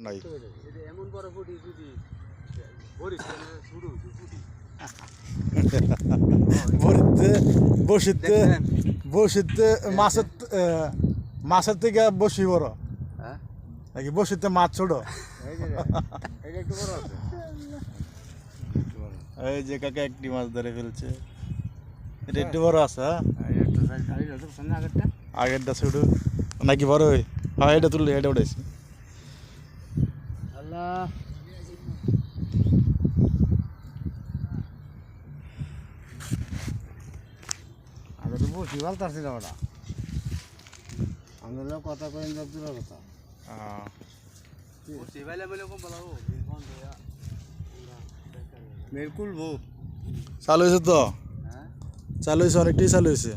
নাই। এমন বড় ফুটি যদি বরিস শুরু ফুটি বরিতে বসিতে বসিতে মাছের মাছের থেকে বসি বড়। হ্যাঁ? নাকি বসিতে মাছ ছোট? এই যে কাকা একটি মাছ ধরে ফেলছে। এটা একটু বড় আছে হ্যাঁ? আগেরটা। ছোট। নাকি বড় হয় হ্যাঁ এটা তুললে এটা উঠেছি আগে তো বসি বলতাছি না ওটা আমাদের কথা কইন যাব কথা বিলকুল ভূ চালু হয়েছে তো? হ্যাঁ। চালু হয়েছে অনেকটাই চালু হয়েছে।